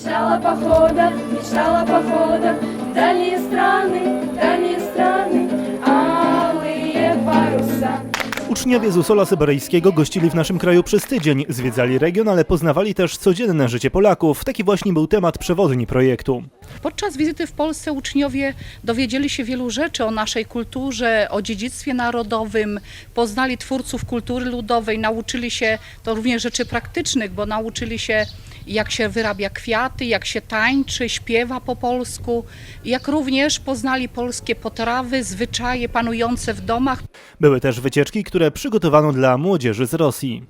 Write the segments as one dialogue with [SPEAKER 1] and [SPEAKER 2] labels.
[SPEAKER 1] Мечтала о походах, мечтала о походах В дальние страны, в дальние страны Алые паруса
[SPEAKER 2] Uczniowie z Usola Syberyjskiego gościli w naszym kraju przez tydzień, zwiedzali region, ale poznawali też codzienne życie Polaków. Taki właśnie był temat przewodni projektu.
[SPEAKER 3] Podczas wizyty w Polsce uczniowie dowiedzieli się wielu rzeczy o naszej kulturze, o dziedzictwie narodowym, poznali twórców kultury ludowej, nauczyli się to również rzeczy praktycznych, bo nauczyli się jak się wyrabia kwiaty, jak się tańczy, śpiewa po polsku, jak również poznali polskie potrawy, zwyczaje panujące w domach.
[SPEAKER 2] Były też wycieczki, które przygotowano dla młodzieży z Rosji.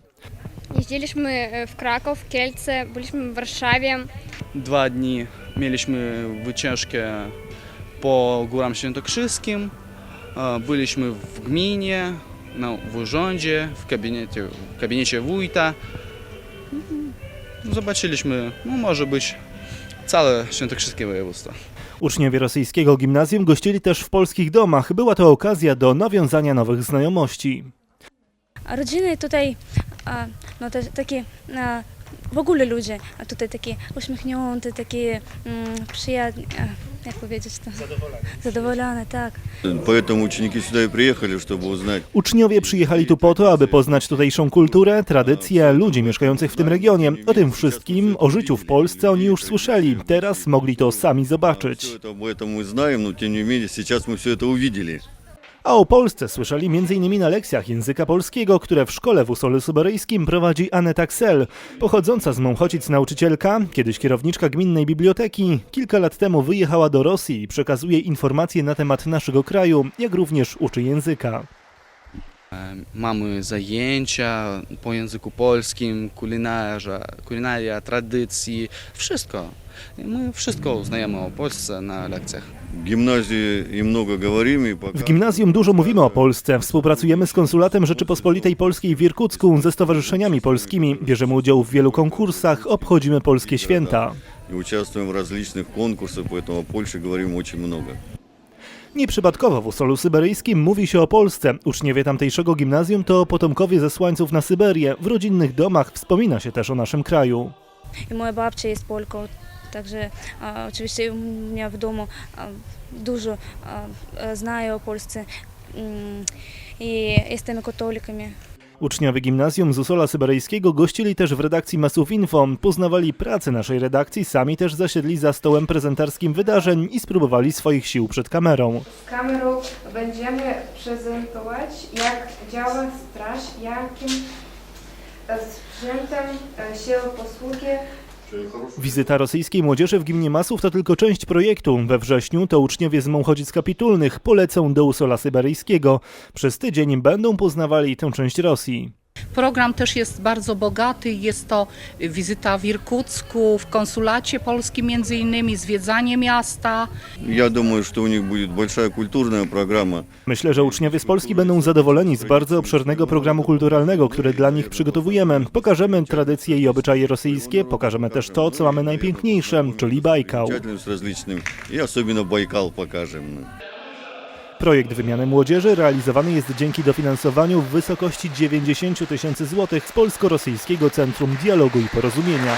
[SPEAKER 4] Jeździliśmy e, w Kraków, w Kielce, byliśmy w Warszawie.
[SPEAKER 5] Dwa dni mieliśmy wycieczkę po Górам Świętokrzyskim. E, Byliśmy w gminie, no, w urządzie, w gabinecie, w gabinecie wójta. Zobaczyliśmy, no może być całe świętokrzyskie województwo.
[SPEAKER 2] Uczniowie rosyjskiego gimnazjum gościli też w polskich domach. Była to okazja do nawiązania nowych znajomości.
[SPEAKER 6] Rodziny tutaj, a, no te, takie a, w ogóle ludzie, a tutaj takie uśmiechnięte, takie mm, przyjazne, jak powiedzieć to? Zadowolone. Zadowolone, tak.
[SPEAKER 7] Поэтому ученики сюда и приехали, чтобы узнать.
[SPEAKER 2] Uczniowie przyjechali tu po to, aby poznać tutejszą kulturę, tradycje ludzi mieszkających w tym regionie. O tym wszystkim, o życiu w Polsce oni już słyszeli. Teraz mogli to sami zobaczyć.
[SPEAKER 7] Все это об этом мы знаем, но тем не менее сейчас мы все это увидели.
[SPEAKER 2] A o Polsce słyszeli m.in. na lekcjach języka polskiego, które w szkole w Usolu Syberyjskim prowadzi Aneta Ksel. Pochodząca z Mąchocic nauczycielka, kiedyś kierowniczka gminnej biblioteki, kilka lat temu wyjechała do Rosji i przekazuje informacje na temat naszego kraju, jak również uczy języka.
[SPEAKER 5] E, Mamy zajęcia po języku polskim, kulinarza, kulinaria, tradycji, wszystko. I My wszystko uznajemy o Polsce na lekcjach.
[SPEAKER 7] В гимназии и много говорим, и пока...
[SPEAKER 2] W gimnazjum dużo mówimy o Polsce. Współpracujemy z konsulatem Rzeczypospolitej Polskiej w Irkucku, ze stowarzyszeniami polskimi. Bierzemy udział w wielu konkursach, obchodzimy polskie święta.
[SPEAKER 7] И участвуем в различных конкурсах, поэтому о Польше говорим очень много.
[SPEAKER 2] Nieprzypadkowo w Usolu Syberyjskim mówi się o Polsce. Uczniowie tamtejszego gimnazjum to potomkowie zesłańców na Syberię. W rodzinnych domach wspomina się też o naszym kraju.
[SPEAKER 6] I moja babcia jest Polką, także a, oczywiście u mnie w domu dużo a, znają o Polsce mm, i jesteśmy katolikami.
[SPEAKER 2] Uczniowie gimnazjum z Usola Syberyjskiego gościli też w redakcji Masów Info, poznawali pracę naszej redakcji, sami też zasiedli za stołem prezentarskim wydarzeń i spróbowali swoich sił przed kamerą.
[SPEAKER 8] Z kamerą będziemy prezentować, jak działa straż, jakim sprzętem e, się posługuje.
[SPEAKER 2] Wizyta rosyjskiej młodzieży w gminie Masów to tylko część projektu. We wrześniu to uczniowie z Mąchodzic Kapitulnych polecą do Usola Syberyjskiego. Przez tydzień będą poznawali tę część Rosji.
[SPEAKER 3] Program też jest bardzo bogaty. Jest to wizyta w Irkucku, w konsulacie polskim między innymi, zwiedzanie miasta.
[SPEAKER 7] Я думаю, что у них будет большая культурная программа.
[SPEAKER 2] Myślę, że uczniowie z Polski będą задоволeni z bardzo obszernego programu kulturalnego, który dla nich przygotowujemy. Pokażemy tradycje i obyczaje rosyjskie, pokażemy też to, co mamy najpiękniejsze, czyli Bajkał.
[SPEAKER 7] Замечательным, с различным. И особенно Байкал покажем.
[SPEAKER 2] Projekt wymiany młodzieży realizowany jest dzięki dofinansowaniu w wysokości 90 tysięcy złotych z Polsko-Rosyjskiego Centrum Dialogu i Porozumienia.